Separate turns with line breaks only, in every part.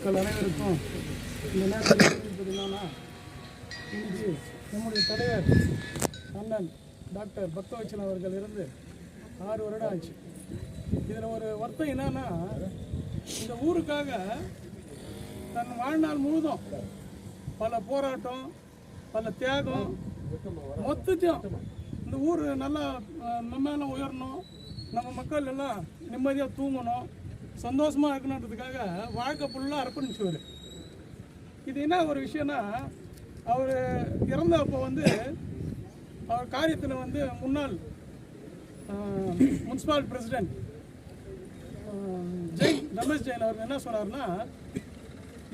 மக்கள் அனைவருக்கும் இந்த நேரத்தில் தெரிவிப்பது என்னன்னா இன்று நம்முடைய தலைவர் அண்ணன் டாக்டர் பக்தவச்சன் அவர்கள் இருந்து ஆறு வருடம் ஆச்சு. இதில் ஒரு வருத்தம் என்னன்னா இந்த ஊருக்காக தன் வாழ்நாள் முழுதும் பல போராட்டம் பல தியாகம் மொத்தத்தையும் இந்த ஊர் நல்லா நம்ம உயரணும் நம்ம மக்கள் எல்லாம் நிம்மதியாக தூங்கணும் சந்தோஷமாக இருக்கணுன்றதுக்காக வாழ்க்கை ஃபுல்லாக அர்ப்பணிச்சுவார். இது என்ன ஒரு விஷயம்னா அவர் இறந்தப்போ வந்து அவர் காரியத்தில் வந்து முன்னாள் முனிசிபால் பிரசிடென்ட் ஜெயின் ரமேஷ் ஜெயின் அவர் என்ன சொன்னார்னா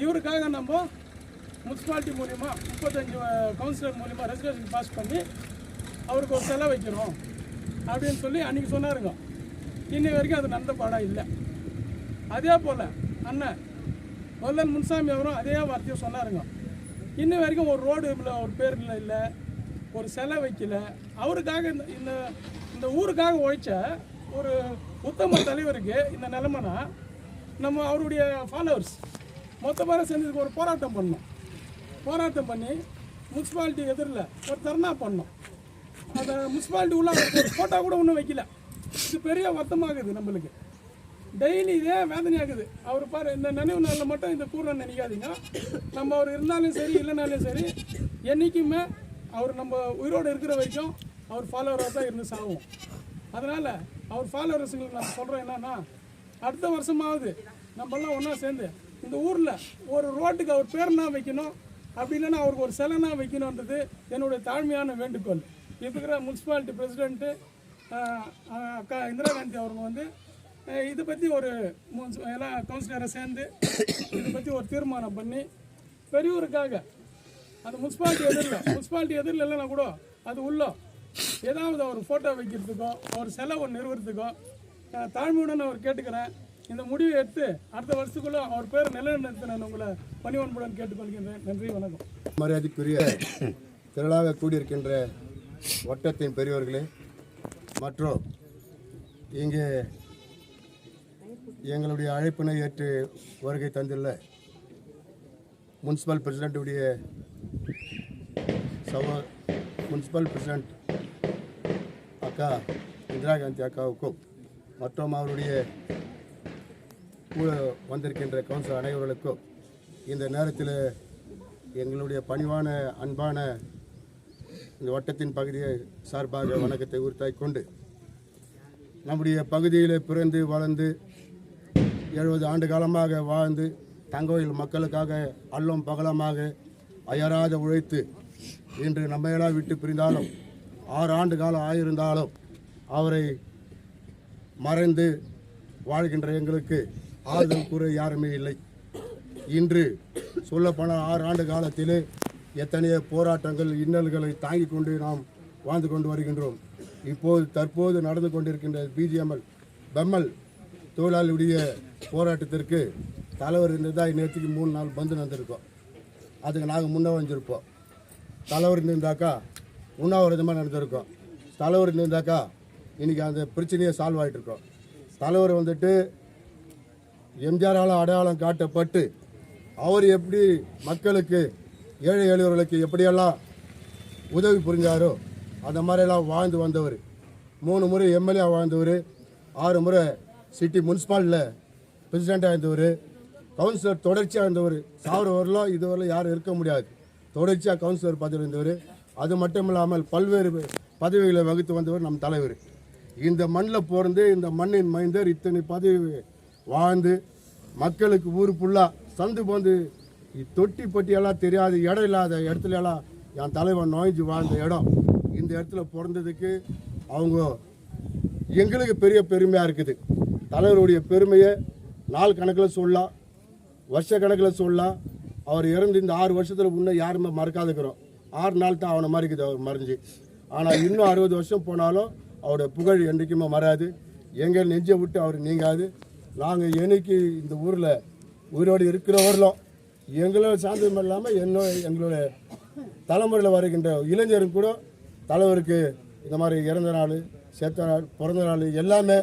இவருக்காக நம்ம முனிசிபாலிட்டி மூலிமா முப்பத்தஞ்சு கவுன்சிலர் மூலிமா ரெசிடேஷன் பாஸ் பண்ணி அவருக்கு ஒரு செலவு வைக்கணும் அப்படின்னு சொல்லி அன்றைக்கி சொன்னாருங்க. இன்னி வரைக்கும் அது நடந்த பாடம் இல்லை. அதே போல் அண்ணன் முதல்ல முன்சாமி அவரும் அதே வார்த்தையை சொன்னாருங்க. இன்ன வரைக்கும் ஒரு ரோடு இல்லை ஒரு பேர் இல்லை ஒரு சிலை வைக்கல. அவருக்காக இந்த இந்த இந்த ஊருக்காக உழைச்ச ஒரு உத்தம தலைவருக்கு இந்த நிலமனா நம்ம அவருடைய ஃபாலோவர்ஸ் மொத்த பேரை சேர்ந்ததுக்கு ஒரு போராட்டம் பண்ணோம். போராட்டம் பண்ணி முனிசிபாலிட்டி எதிரில் ஒரு தர்ணா பண்ணோம். அந்த முனிசிபாலிட்டி உள்ள ஒரு ஃபோட்டோ கூட ஒன்றும் வைக்கல. இது பெரிய வருத்தமாகுது நம்மளுக்கு. டெய்லி இதே வேதனையாகுது அவர் பாரு இந்த நினைவு நாளில் மட்டும் இந்த கூடுறோம் நினைக்காதீங்க. நம்ம அவர் இருந்தாலும் சரி இல்லைனாலும் சரி என்றைக்குமே அவர் நம்ம உயிரோடு இருக்கிற வரைக்கும் அவர் ஃபாலோவராக தான் இருந்து சாகும் அதனால் அவர் ஃபாலோவர்ஸுங்களுக்கு நான் சொல்கிறேன் என்னன்னா அடுத்த வருஷமாவது நம்மெல்லாம் ஒன்றா சேர்ந்து இந்த ஊரில் ஒரு ரோட்டுக்கு அவர் பேர்னா வைக்கணும் அப்படி இல்லைன்னா அவருக்கு ஒரு சிலைனா வைக்கணுன்றது என்னுடைய தாழ்மையான வேண்டுகோள். இருக்கிற முனிசிபாலிட்டி பிரசிடென்ட்டு அக்கா இந்திரா காந்தி அவங்க வந்து இதை பற்றி ஒரு எல்லாம் கவுன்சிலரை சேர்ந்து இதை பற்றி ஒரு தீர்மானம் பண்ணி பெரியவருக்காக அந்த முனிசிபாலிட்டி எதிரில் முனிசிபாலிட்டி எதிரில் இல்லைன்னா கூட அது உள்ள ஏதாவது ஒரு ஃபோட்டோ வைக்கிறதுக்கோ ஒரு சிலை ஒன்று நிறுவனத்துக்கோ தாழ்மையுடன் அவர் கேட்டுக்கிறேன். இந்த முடிவை எடுத்து அடுத்த வருஷத்துக்குள்ளே அவர் பேர் நிலைநிறுத்த நான் உங்களை பணிவன்புடன் கேட்டுக்கொள்கின்றேன். நன்றி வணக்கம்.
மரியாதைக்குரிய திரளாக கூடியிருக்கின்ற வட்டத்தின் பெரியவர்களே மற்றும் இங்கே எங்களுடைய அழைப்பினை ஏற்று வருகை தந்துள்ள முனிசிபல் பிரசிடெண்ட்டுடைய சவ முனிசிபல் பிரசிடெண்ட் அக்கா இந்திரா காந்தி அக்காவுக்கும் மற்றும் அவருடைய கூட வந்திருக்கின்ற கவுன்சிலர் அனைவர்களுக்கும் இந்த நேரத்தில் எங்களுடைய பணிவான அன்பான இந்த வட்டத்தின் பகுதியை சார்பாக வணக்கத்தை உறுத்தாய் கொண்டு நம்முடைய பகுதியில் பிறந்து வளர்ந்து எழுபது ஆண்டு காலமாக வாழ்ந்து தங்கோயில் மக்களுக்காக அல்லும் பகலமாக அயராத உழைத்து இன்று நம்மையெல்லாம் விட்டு பிரிந்தாலும் ஆறு ஆண்டு காலம் ஆயிருந்தாலும் அவரை மறைந்து வாழ்கின்ற எங்களுக்கு ஆறுதல் கூற யாருமே இல்லை. இன்று சொல்லப்போனால் ஆறு ஆண்டு காலத்திலே எத்தனையோ போராட்டங்கள் இன்னல்களை தாங்கி கொண்டு நாம் வாழ்ந்து கொண்டு வருகின்றோம். இப்போது தற்போது நடந்து கொண்டிருக்கின்ற பிஜிஎம்எல் பெம்மல் தொழிலாளியுடைய போராட்டத்திற்கு தலைவர் இருந்தால் நேற்றுக்கு மூணு நாள் பந்து நடந்திருக்கோம் அதுக்கு நாங்கள் முன்ன வந்திருப்போம். தலைவர் இருந்தாக்கா உண்ணாவிரதமாக நடந்திருக்கோம். தலைவர் இருந்தாக்கா இன்றைக்கி அந்த பிரச்சனையை சால்வ் ஆகிட்டுருக்கோம் தலைவர் வந்துட்டு எம்ஜிஆரால் அடையாளம் காட்டப்பட்டு அவர் எப்படி மக்களுக்கு ஏழை எளியவர்களுக்கு எப்படியெல்லாம் உதவி புரிஞ்சாரோ அந்த மாதிரியெல்லாம் வாழ்ந்து வந்தவர். மூணு முறை எம்எல்ஏ வாழ்ந்தவர். ஆறு முறை சிட்டி முனிசிபாலில் பிரசிடெண்ட்டாக இருந்தவர் கவுன்சிலர் தொடர்ச்சியாக இருந்தவர். சாவர வரலாம் இதுவரையிலும் யாரும் இருக்க முடியாது. தொடர்ச்சியாக கவுன்சிலர் பதவி இருந்தவர். அது மட்டும் இல்லாமல் பல்வேறு பதவிகளை வகுத்து வந்தவர் நம் தலைவர். இந்த மண்ணில் பிறந்து இந்த மண்ணின் மைந்தர் இத்தனை பதவி வாழ்ந்து மக்களுக்கு ஊர் ஃபுல்லாக சந்து போந்து தொட்டி பட்டியெல்லாம் தெரியாது இடம் இல்லாத இடத்துல எல்லாம் என் தலைவன் நோய்ஞ்சு வாழ்ந்த இடம். இந்த இடத்துல பிறந்ததுக்கு அவங்க எங்களுக்கு பெரிய பெருமையாக இருக்குது. தலைவருடைய பெருமையை நாள் கணக்கில் சொல்லலாம் வருஷ கணக்கில் சொல்லலாம். அவர் இறந்து இந்த ஆறு வருஷத்தில் இன்னும் யாருமே மறக்காதுக்கிறோம் ஆறு நாள் தான் அவனை மறைக்குது அவர் மறைஞ்சு. ஆனால் இன்னும் அறுபது வருஷம் போனாலும் அவருடைய புகழ் என்றைக்குமே மறாது. எங்கள் நெஞ்சை விட்டு அவர் நீங்காது. நாங்கள் என்னைக்கு இந்த ஊரில் உயிரோடு இருக்கிறவர்களும் எங்களோட சாந்தம் இல்லாமல் என்னோட எங்களோட தலைமுறையில் வருகின்ற இளைஞரும் கூட தலைவருக்கு இந்த மாதிரி இறந்த நாள் செத்த நாள் பிறந்த நாள் எல்லாமே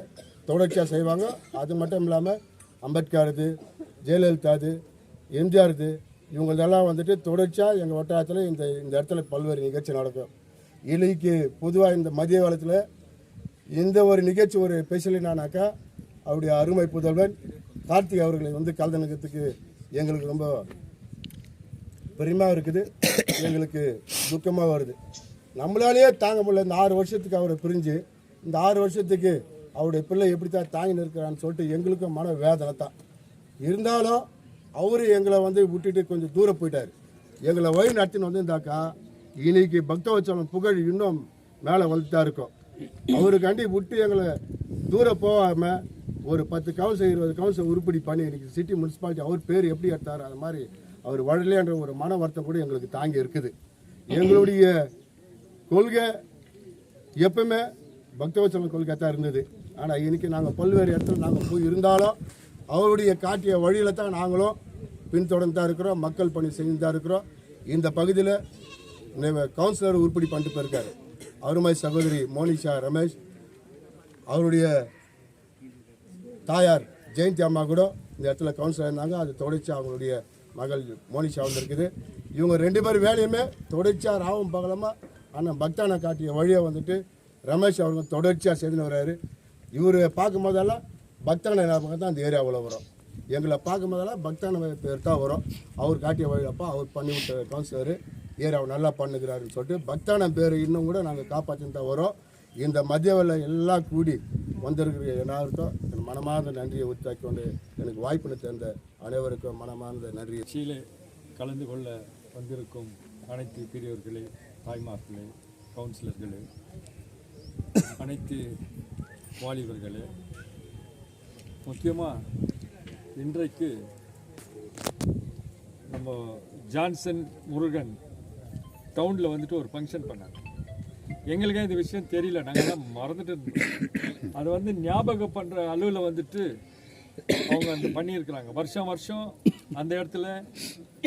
தொடர்ச்சியாக செய்வாங்க. அது மட்டும் இல்லாமல் அம்பேத்கருது இது ஜெயலலிதா இவங்களெல்லாம் எம்ஜிஆர் இது வந்துட்டு தொடர்ச்சியாக எங்கள் வட்டாரத்தில் இந்த இந்த இடத்துல பல்வேறு நிகழ்ச்சி நடக்கும். இன்னைக்கு பொதுவாக இந்த மதிய காலத்தில் எந்த ஒரு நிகழ்ச்சி ஒரு பேசலினானாக்கா அவருடைய அருமை புதல்வன் கார்த்திக் அவர்களை வந்து கலந்துனதுக்கு எங்களுக்கு ரொம்ப பெருமையாக இருக்குது. எங்களுக்கு துக்கமாக வருது. நம்மளாலேயே தாங்க முடியல. இந்த ஆறு வருஷத்துக்கு அவரை பிரிஞ்சு இந்த ஆறு வருஷத்துக்கு அவருடைய பிள்ளை எப்படி தான் தாங்கி நிற்கிறான்னு சொல்லிட்டு எங்களுக்கும் மன வேதனை தான். இருந்தாலும் அவரு எங்களை வந்து விட்டுட்டு கொஞ்சம் தூரம் போயிட்டார். எங்களை வழி நடத்தின்னு வந்திருந்தாக்கா இன்னைக்கு பக்தவச்சலம் புகழ் இன்னும் மேலே வந்துட்டா இருக்கும். அவருக்காண்டி விட்டு எங்களை தூரம் போகாமல் ஒரு பத்து கவுன்சில் இருபது கவுன்சில் உருப்படி பண்ணி இன்னைக்கு சிட்டி முனிசிபாலிட்டி அவர் பேர் எப்படி எடுத்தார் அது மாதிரி அவர் வழலையன்ற ஒரு மன வருத்தம் கூட எங்களுக்கு தாங்கி இருக்குது. எங்களுடைய கொள்கை எப்பவுமே பக்தவச்சலம் கொள்கை தான் இருந்தது. ஆனால் இன்றைக்கி நாங்கள் பல்வேறு இடத்துல நாங்கள் போய் இருந்தாலும் அவருடைய காட்டிய வழியில் தான் நாங்களும் பின்தொடர்ந்து தான் இருக்கிறோம் மக்கள் பணி செஞ்சு தான் இருக்கிறோம். இந்த பகுதியில் கவுன்சிலர் உருப்படி பண்ணிட்டு போயிருக்காரு. அருமை சகோதரி மோனிஷா ரமேஷ் அவருடைய தாயார் ஜெயந்தி அம்மா கூட இந்த இடத்துல கவுன்சிலர் இருந்தாங்க. அது தொடர்ச்சி அவங்களுடைய மகள் மோனிஷா வந்திருக்குது. இவங்க ரெண்டு பேர் வேலையுமே தொடர்ச்சியாக ராவும் பகலமாக ஆனால் பக்தானை காட்டிய வழியை வந்துட்டு ரமேஷ் அவர்கள் தொடர்ச்சியாக செய்துன்னு வர்றாரு இவர் பார்க்கும் போதெல்லாம் பக்தான ஞாபகம் தான் அந்த ஏரியாவில் வரும். எங்களை பார்க்கும் போதெல்லாம் பக்தான பேர் தான் வரும். அவர் காட்டிய வழியப்பா அவர் பண்ணி விட்ட கவுன்சிலர் ஏரியாவை நல்லா பண்ணுகிறாருன்னு சொல்லிட்டு பக்தான பேர் இன்னும் கூட நாங்கள் காப்பாற்றின்னு தான் வரோம். இந்த மதிய எல்லாம் கூடி வந்திருக்கிற எல்லாருக்கும் என் மனமார்ந்த நன்றியை உத்தாக்கி கொண்டு எனக்கு வாய்ப்பினை சேர்ந்த அனைவருக்கும் மனமார்ந்த நன்றியை.
சீலே கலந்து கொள்ள வந்திருக்கும் அனைத்து பெரியவர்களே தாய்மார்களே கவுன்சிலர்களே அனைத்து வாலிபர்களே முக்கியமாக இன்றைக்கு நம்ம ஜான்சன் முருகன் டவுனில் வந்துட்டு ஒரு ஃபங்க்ஷன் பண்ணாங்க. எங்களுக்கே இந்த விஷயம் தெரியல நாங்கள்லாம் மறந்துட்டு இருந்தோம். அது வந்து ஞாபகம் பண்ணுற அளவில் வந்துட்டு அவங்க அந்த பண்ணியிருக்கிறாங்க. வருஷம் வருஷம் அந்த இடத்துல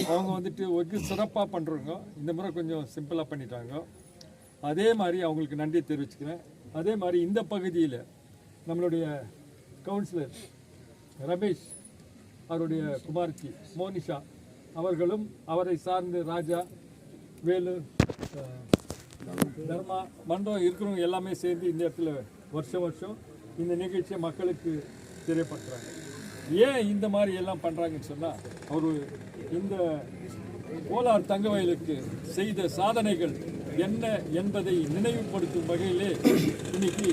அவங்க வந்துட்டு வெகு சிறப்பாக பண்ணுறவங்க இந்த முறை கொஞ்சம் சிம்பிளாக பண்ணிட்டாங்க. அதே மாதிரி அவங்களுக்கு நன்றி தெரிவிச்சுக்கிறேன். அதே மாதிரி இந்த பகுதியில் நம்மளுடைய கவுன்சிலர் ரமேஷ் அவருடைய குமார்த்தி மோனிஷா அவர்களும் அவரை சார்ந்து ராஜா வேலு தர்மா மன்றம் இருக்கிறவங்க எல்லாமே சேர்ந்து இந்த இடத்துல வருஷம் வருஷம் இந்த நிகழ்ச்சியை மக்களுக்கு தெரியப்படுத்துகிறாங்க ஏன் இந்த மாதிரி எல்லாம் பண்ணுறாங்கன்னு சொன்னால் அவர் இந்த கோலார் தங்கவயலுக்கு செய்த சாதனைகள் என்ன என்பதை நினைவுபடுத்தும் வகையிலே இன்னைக்கு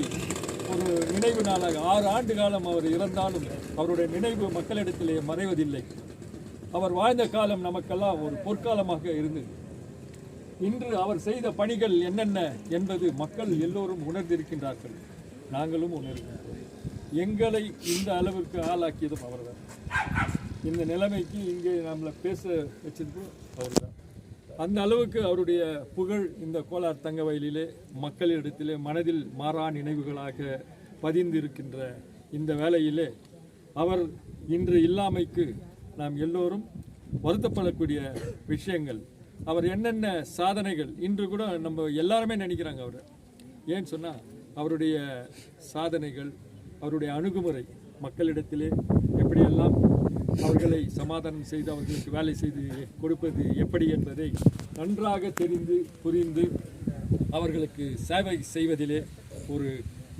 ஒரு நினைவு நாளாக ஆறு ஆண்டு காலம் அவர் இறந்தாலும் அவருடைய நினைவு மக்களிடத்திலே மறைவதில்லை. அவர் வாழ்ந்த காலம் நமக்கெல்லாம் ஒரு பொற்காலமாக இருந்தது. இன்று அவர் செய்த பணிகள் என்னென்ன என்பது மக்கள் எல்லோரும் உணர்ந்திருக்கின்றார்கள். நாங்களும் உணர்கிறோம் எங்களை இந்த அளவிற்கு ஆளாக்கியதும் அவர்தான். இந்த நிலைமைக்கு இங்கே நம்மளை பேச வச்சதுக்கும் அவர்தான். அந்த அளவுக்கு அவருடைய புகழ் இந்த கோலார் தங்க வயலிலே மக்களிடத்திலே மனதில் மாறா நினைவுகளாக பதிந்திருக்கின்ற இந்த வேளையிலே அவர் இன்று இல்லாமைக்கு நாம் எல்லோரும் வருத்தப்படக்கூடிய விஷயங்கள் அவர் என்னென்ன சாதனைகள் இன்று கூட நம்ம எல்லாருமே நினைக்கிறாங்க அவர். ஏன்னு சொன்னால் அவருடைய சாதனைகள் அவருடைய அணுகுமுறை மக்களிடத்திலே எப்படியெல்லாம் அவர்களை சமாதானம் செய்து அவர்களுக்கு வேலை செய்து கொடுப்பது எப்படி என்பதை நன்றாக தெரிந்து புரிந்து அவர்களுக்கு சேவை செய்வதிலே ஒரு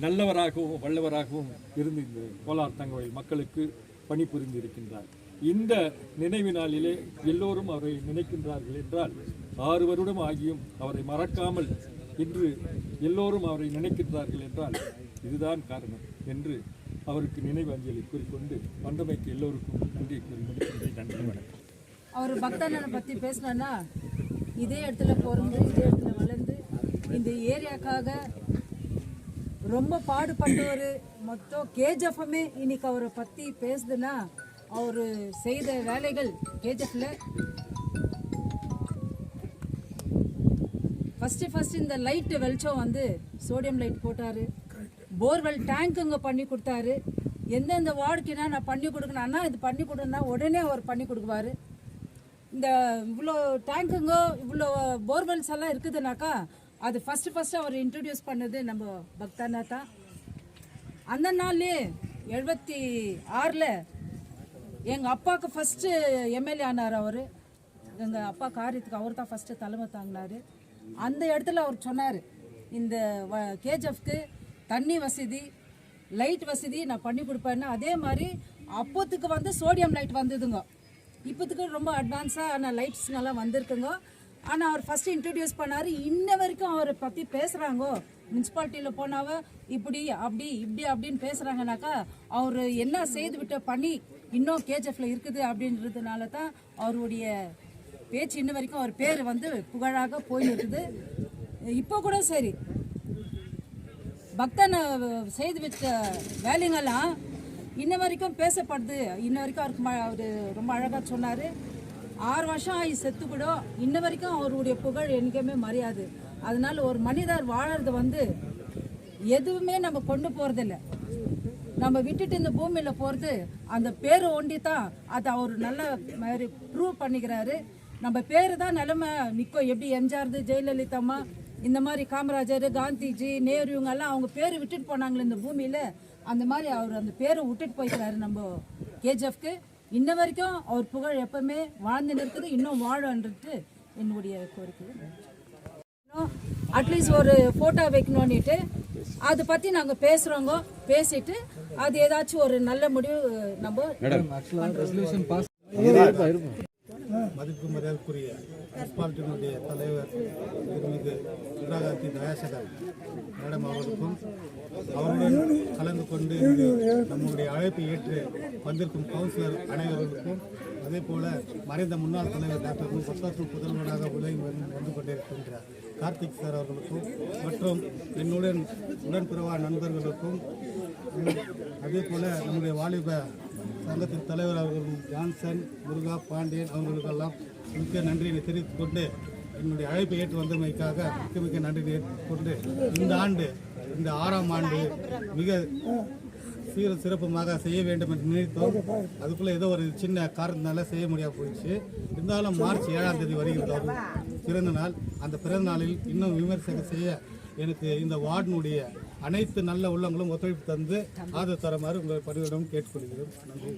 நல்லவராகவும் வல்லவராகவும் இருந்து இந்த கோலார் தங்கவயல் மக்களுக்கு பணிபுரிந்திருக்கின்றார் இந்த நினைவு நாளிலே எல்லோரும் அவரை நினைக்கின்றார்கள் என்றால் ஆறு வருடம் ஆகியும் அவரை மறக்காமல் இன்று எல்லோரும் அவரை நினைக்கின்றார்கள் என்றால் இதுதான் காரணம் என்று அவருக்கு நினைவு அஞ்சலி கூறிக்கொண்டு மண்டபைக்கு எல்லோருக்கும் நன்றி கூறி முடிக்கின்றேன். நன்றி வணக்கம்.
அவர் பக்தனனை பற்றி பேசினா இதே இடத்துல பிறந்து இதே இடத்துல வளர்ந்து இந்த ஏரியாக்காக ரொம்ப பாடுபட்டவர் மொத்தம் கேஜெஃப்மே இன்னைக்கு அவரை பற்றி பேசுதுன்னா அவர் செய்த வேலைகள் கேஜெஃப்ல. ஃபஸ்ட்டு ஃபஸ்ட்டு இந்த லைட்டு வெளிச்சம் வந்து சோடியம் லைட் போட்டார். போர்வெல் டேங்க்குங்க பண்ணி கொடுத்தாரு. எந்தெந்த வார்டுக்குனா நான் பண்ணி கொடுக்கணும்னா இது பண்ணி கொடுன்னா உடனே அவர் பண்ணி கொடுக்குவாரு. இந்த இவ்வளோ டேங்க்குங்க இவ்வளோ போர்வெல்ஸ் எல்லாம் இருக்குதுனாக்கா அது ஃபஸ்ட்டு ஃபஸ்ட்டு அவர் இன்ட்ரடியூஸ் பண்ணது நம்ம பக்தானா தான் அந்த நாள்லேயே எழுபத்தி ஆறில் எங்கள் அப்பாவுக்கு ஃபஸ்ட்டு எம்எல்ஏ ஆனார் அவர். எங்கள் அப்பா காரியத்துக்கு அவர் தான் ஃபஸ்ட்டு தலைமை தாங்கினார். அந்த இடத்துல அவர் சொன்னார். இந்த கேஜிஎஃப்க்கு தண்ணி வசதி லைட் வசதி நான் பண்ணி கொடுப்பேன்னா அதே மாதிரி அப்போத்துக்கு வந்து சோடியம் லைட் வந்ததுங்க. இப்போத்துக்கு ரொம்ப அட்வான்ஸான லைட்ஸ்ங்கெல்லாம் வந்திருக்குங்க. ஆனால் அவர் ஃபஸ்ட்டு இன்ட்ரடியூஸ் பண்ணார். இன்ன வரைக்கும் அவரை பற்றி பேசுகிறாங்கோ முனிசிபாலிட்டியில் போனாவ இப்படி அப்படி இப்படி அப்படின்னு பேசுகிறாங்கனாக்கா அவர் என்ன செய்து விட்ட பண்ணி இன்னும் கேஜிஎஃப்ல இருக்குது அப்படின்றதுனால தான் அவருடைய பேச்சு இன்ன வரைக்கும் அவர் பேர் வந்து புகழாக போயின்னு இருக்குது இப்போ கூட சரி பக்தனை செய்து வச்ச வேலைங்கெல்லாம் இன்ன வரைக்கும் பேசப்படுது. இன்ன வரைக்கும் அவருக்கு ம- ரொம்ப அழகாக சொன்னார். ஆறு வருஷம் ஆகி செத்து கூட இன்ன வரைக்கும் அவருடைய புகழ் என்றைக்குமே மறையாது அதனால் ஒரு மனிதர் வாழறது வந்து எதுவுமே நம்ம கொண்டு போகிறதில்ல நம்ம விட்டுட்டு இந்த பூமியில் போகிறது அந்த பேர் ஒண்டி தான் அதை அவர் நல்ல மாதிரி ப்ரூவ் பண்ணிக்கிறாரு. நம்ம பேர் தான் நிலமை. நிற்கும் எப்படி எம்ஜிஆர் ஜெயலலிதா அம்மா இந்த மாதிரி காமராஜர் காந்திஜி நேரு இவங்கெல்லாம் அவங்க பேர் விட்டுட்டு போனாங்களே இந்த பூமியில். அந்த மாதிரி அவர் அந்த பேரை விட்டுட்டு போய்க்கிறாரு நம்ம கேஜிஎஃப்க்கு இன்ன வரைக்கும் அவர் புகழ் எப்பவுமே வாழ்ந்துன்னு இருக்குது இன்னும் வாழன்றது என்னுடைய கோரிக்கை. அட்லீஸ்ட் ஒரு ஃபோட்டோ வைக்கணும்னுட்டு. அதை பற்றி நாங்கள் பேசுகிறோங்க பேசிட்டு அது ஏதாச்சும் ஒரு நல்ல முடிவு நம்ம
மதிப்பு மரியாதைக்குரிய முனிசிபாலிட்டியினுடைய தலைவர் திருமிகு இந்திராகாந்தி தயாசகர் மேடம் அவர்களுக்கும் அவருடன் கலந்து கொண்டு நம்முடைய அழைப்பை ஏற்று வந்திருக்கும் கவுன்சிலர் அனைவர்களுக்கும் அதே போல மறைந்த முன்னாள் தலைவர் டாக்டர் மு. சத்தாசு புதல்வனாக உதவி வந்து கொண்டிருக்கின்றார் கொண்டிருக்கின்ற கார்த்திக் சார் அவர்களுக்கும் மற்றும் என்னுடன் உடன்பிறவா நண்பர்களுக்கும் அதே போல நம்முடைய வாலிப சங்கத்தின் தலைவர் அவர்களும் ஜான்சன் முருகா பாண்டியன் அவர்களுக்கெல்லாம் மிக்க நன்றியை தெரிவித்துக் கொண்டு என்னுடைய அழைப்பை ஏற்று வந்தமைக்காக மிக்க மிக்க நன்றி தெரிவித்துக் கொண்டு இந்த ஆண்டு இந்த ஆறாம் ஆண்டு மிக சீர சிறப்புமாக செய்ய வேண்டும் என்று நினைத்தோம். அதுக்குள்ள ஏதோ ஒரு சின்ன காரணத்தினால செய்ய முடியாம போயிடுச்சு. இருந்தாலும் மார்ச் ஏழாம் தேதி வருகிறது பிறந்த நாள். அந்த பிறந்த நாளில் இன்னும் விமர்சனம் செய்ய எனக்கு இந்த வார்டினுடைய அனைத்து நல்ல உள்ளங்களும் ஒத்துழைப்பு தந்து ஆதரவு தருமாறு உங்களை பணியிடம் கேட்டுக்கொள்கிறோம். நன்றி.